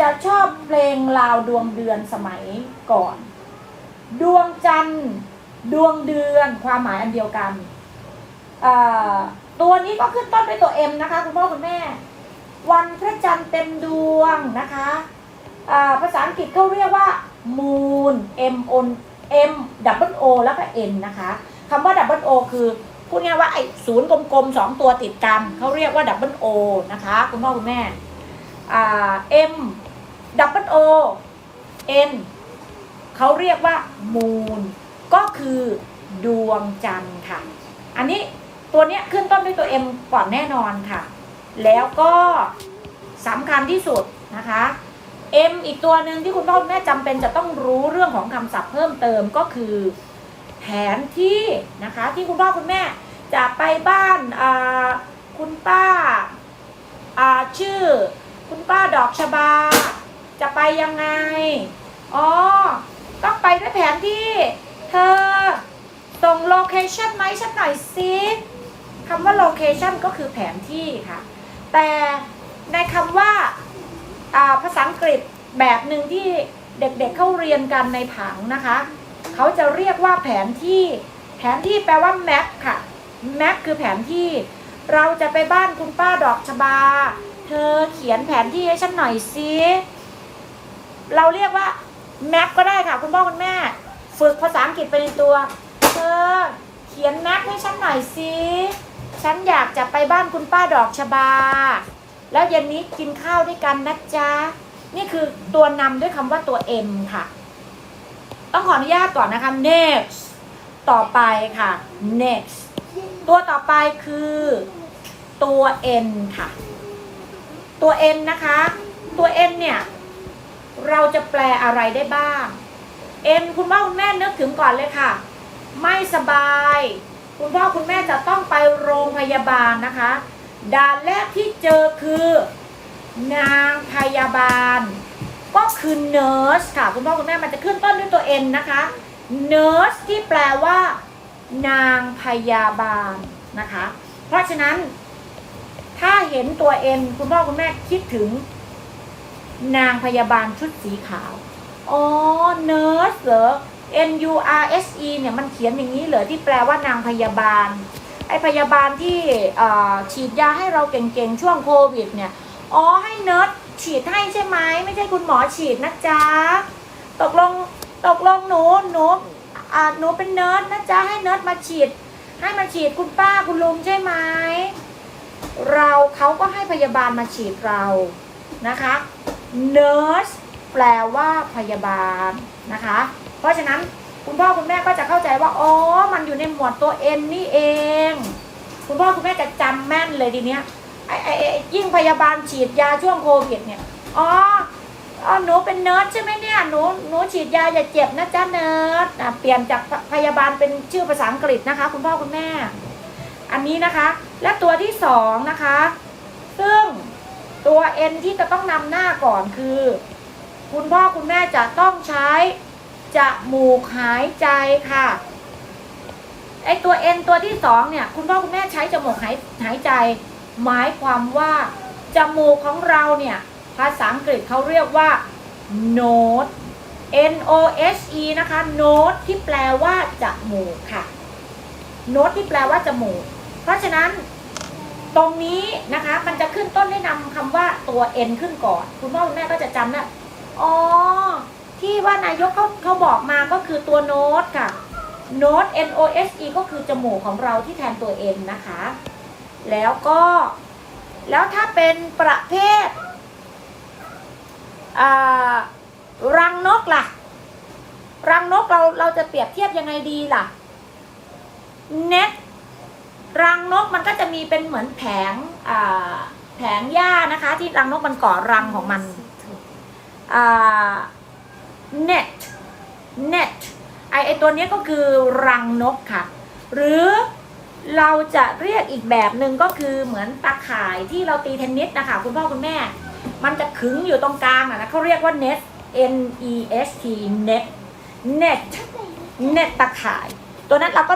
จะชอบเพลงลาวดวงเดือนสมัยก่อน ดวงจันทร์ดวงเดือนความหมายอันเดียวกัน ตัวนี้ก็ขึ้นต้นด้วยตัว M นะคะคุณพ่อคุณแม่ วันพระจันทร์เต็มดวงนะคะภาษาอังกฤษเขาเรียกว่า moon m o m double o แล้วก็ n นะคะคำว่า double o คือพูดง่ายว่าไอ้ศูนย์กลมๆสองตัวติดกันเขาเรียกว่า double o นะคะคุณพ่อคุณแม่ อ่า m double o n เขาเรียกว่า moon ก็คือดวงจันทร์ค่ะ อันนี้ตัวเนี้ยขึ้นต้นด้วยตัว M ก่อนแน่นอนค่ะ แล้วก็สำคัญที่สุดนะคะ M อีกตัวหนึ่งที่คุณพ่อคุณแม่จำเป็นจะต้องรู้เรื่องของคำศัพท์เพิ่มเติมก็คือ แผนที่นะคะที่คุณพ่อคุณแม่จะไปบ้านคุณป้าาชื่อ คุณป้าดอกชบา จะไปยังไง อ๋อ ต้องไปด้วยแผนที่ เธอส่งโลเคชันไหมฉันหน่อยสิคำว่าโลเคชันก็คือแผนที่ค่ะ แต่ในคำว่าภาษาอังกฤษแบบหนึ่งที่เด็กๆเเขาเรียนกันในผังนะคะ เขาจะเรียกว่าแผนที่ แผนที่แปลว่าแมปค่ะ แมปคือแผนที่ เราจะไปบ้านคุณป้าดอกชบา เธอเขียนแผนที่ให้ฉันหน่อยสิเราเรียกว่าแมปก็ได้ค่ะคุณพ่อคุณแม่ ฝึกภาษาอังกฤษไปในตัว เธอ เขียนแมปให้ฉันหน่อยสิฉันอยากจะไปบ้านคุณป้าดอกชบา แล้วเย็นนี้กินข้าวด้วยกันนะจ๊ะ นี่คือตัวนำด้วยคำว่าตัว M ค่ะ ต้องขออนุญาตก่อนนะคะ next ต่อไปค่ะ next ตัวต่อไปคือตัว N ค่ะ ตัว N นะคะ ตัว N เนี่ย เราจะแปลอะไรได้บ้าง N คุณพ่อคุณแม่นึกถึงก่อนเลยค่ะ ไม่สบาย คุณพ่อคุณแม่จะต้องไปโรงพยาบาลนะคะ ด่านแรกที่เจอคือ นางพยาบาล ก็คือ nurse ค่ะ คุณพ่อคุณแม่มันจะขึ้นต้นด้วยตัว N นะคะ nurse ที่แปลว่า นางพยาบาลนะคะ เพราะฉะนั้น ถ้าเห็นตัว N คุณพ่อคุณแม่คิดถึง นางพยาบาลชุดสีขาว อ๋อ nurse เหรอ N U R S E เนี่ยมันเขียนอย่างนี้เหรอที่แปลว่านางพยาบาล ไอพยาบาลที่ฉีดยาให้เราเก่งๆ ช่วงโควิดเนี่ย อ๋อให้เนิร์ดฉีดให้ใช่ไหมไม่ใช่คุณหมอฉีดนะจ๊ะ ตกลงตกลงหนูหนูอ่าหนูเป็นเนิร์ดนะจ๊ะให้เนิร์ดมาฉีด ให้มาฉีดคุณป้าคุณลุงใช่ไหม เราเขาก็ให้พยาบาลมาฉีดเรานะคะ nurse แปลว่าพยาบาลนะคะ เพราะฉะนั้นคุณพ่อคุณแม่ก็จะเข้าใจว่าอ๋อ มันอยู่ในหมวดตัว N นี่เอง คุณพ่อคุณแม่จะจำแม่นเลยทีเนี้ยไอ้ไอ้ยิ่งพยาบาลฉีดยาช่วงโควิดเนี่ยอ๋ออ๋อหนูเป็นเนิร์ดใช่ไหมเนี่ยหนูหนูฉีดยาอย่าเจ็บนะจ๊ะเนิร์ดเปลี่ยนจากพยาบาลเป็นชื่อภาษาอังกฤษนะคะ คุณพ่อคุณแม่ อันนี้นะคะ และตัวที่สองนะคะ ซึ่งตัว N ที่จะต้องนำหน้าก่อนคือ คุณพ่อคุณแม่จะต้องใช้จมูกหายใจค่ะไอตัว N ตัวที่สองเนี่ย คุณพ่อคุณแม่ใช้จมูกหายหายใจ หมายความว่าจมูกของเราเนี่ย ภาษาอังกฤษเขาเรียกว่า nose N O S E นะคะ nose ที่แปลว่าจมูกค่ะ nose ที่แปลว่าจมูก เพราะฉะนั้นตรงนี้นะคะมันจะขึ้นต้นได้นำคำว่าตัว N ขึ้นก่อน คุณพ่อคุณแม่ก็จะจำนะอ๋อที่ว่านายกเขาเขาบอกมาก็คือตัวโน้ตค่ะโน้ต N O S E ก็คือจมูกของเราที่แทนตัว N นะคะ แล้วก็ แล้วถ้าเป็นประเภทรังนกล่ะ รังนกเราเราจะเปรียบเทียบยังไงดีล่ะ net รังนกมันก็จะมีเป็นเหมือนแผงแผงหญ้านะคะ ที่รังนกมันก่อรังของมัน net net ไอไอตัวนี้ก็คือรังนกค่ะ หรือเราจะเรียกอีกแบบหนึ่งก็คือเหมือนตาข่ายที่เราตีเทนนิสนะคะคุณพ่อคุณแม่ มันจะขึงอยู่ตรงกลางอะนะเขาเรียกว่า net n e s t net net net ตาข่าย ตัวนั้นเราก็